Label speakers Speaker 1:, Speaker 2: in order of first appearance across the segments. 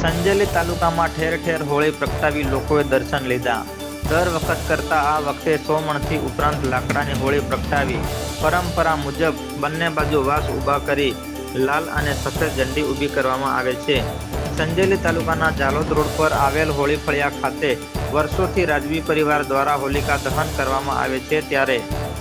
Speaker 1: સંજેલી તાલુકામાં ઠેર ઠેર હોળી પ્રગટાવી લોકોએ દર્શન લીધા. દર વખત કરતાં આ વખતે સો મણથી ઉપરાંત લાકડાની હોળી પ્રગટાવી. પરંપરા મુજબ બંને બાજુ વાસ ઊભા કરી લાલ અને સફેદ ઝંડી ઊભી કરવામાં આવે છે. સંજેલી તાલુકાના જાલોદ રોડ પર આવેલ હોળી ફળિયા ખાતે વર્ષોથી રાજવી પરિવાર દ્વારા હોલિકા દહન કરવામાં આવે છે ત્યારે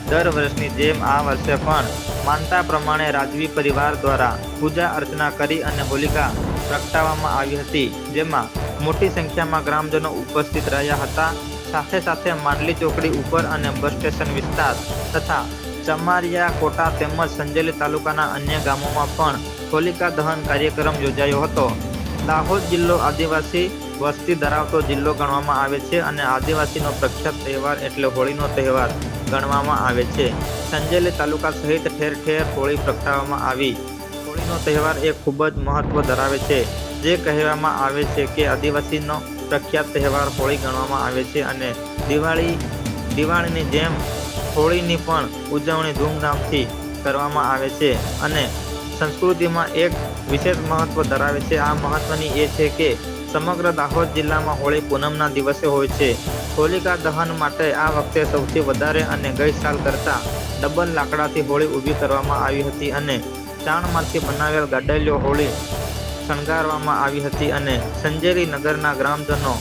Speaker 1: દર વર્ષની જેમ આ વર્ષે પણ માનતા પ્રમાણે રાજવી પરિવાર દ્વારા પૂજા અર્ચના કરી અને હોલિકા પ્રગટાવવામાં આવી હતી, જેમાં મોટી સંખ્યામાં ગ્રામજનો ઉપસ્થિત રહ્યા હતા. સાથે સાથે માંડલી ચોકડી ઉપર અને બસ સ્ટેશન વિસ્તાર તથા ચમારિયા કોટા તેમજ સંજેલી તાલુકાના અન્ય ગામોમાં પણ હોલિકા દહન કાર્યક્રમ યોજાયો હતો. દાહોદ જિલ્લો આદિવાસી વસ્તી ધરાવતો જિલ્લો ગણવામાં આવે છે અને આદિવાસીનો પ્રખ્યાત તહેવાર એટલે હોળીનો તહેવાર ગણવામાં આવે છે. સંજેલી તાલુકા સહિત ઠેર ઠેર હોળી પ્રગટાવવામાં આવી. હોળીનો તહેવાર એ ખૂબ જ મહત્વ ધરાવે છે. જે કહેવામાં આવે છે કે આદિવાસીનો પ્રખ્યાત તહેવાર હોળી ગણવામાં આવે છે અને દિવાળી, દિવાળીની જેમ હોળીની પણ ઉજવણી ધૂમધામથી કરવામાં આવે છે અને સંસ્કૃતિમાં એક વિશેષ મહત્વ ધરાવે છે. આ મહત્વની એ છે કે સમગ્ર દાહોદ જિલ્લામાં હોળી પૂનમના દિવસે હોય છે. હોલિકા દહન માટે આ વખતે સૌથી વધારે અને ગઈ સાલ કરતાં ડબલ લાકડાથી હોળી ઊભી કરવામાં આવી હતી અને ચાણમાંથી બનાવેલ ગાડલીઓ હોળી શણગારવામાં આવી હતી અને સંજેરી નગરના ગ્રામજનો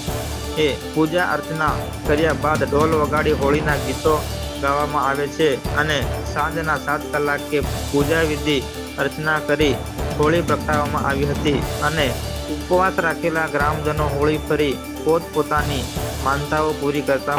Speaker 1: એ પૂજા અર્ચના કર્યા બાદ ઢોલ વગાડી હોળીના ગીતો ગાવામાં આવે છે અને સાંજના સાત કલાકે પૂજા વિધિ અર્ચના કરી હોળી પ્રગટાવવામાં આવી હતી અને ઉપવાસ રાખેલા ગ્રામજનો હોળી ફરી પોતપોતાની માનતાઓ પૂરી કરતા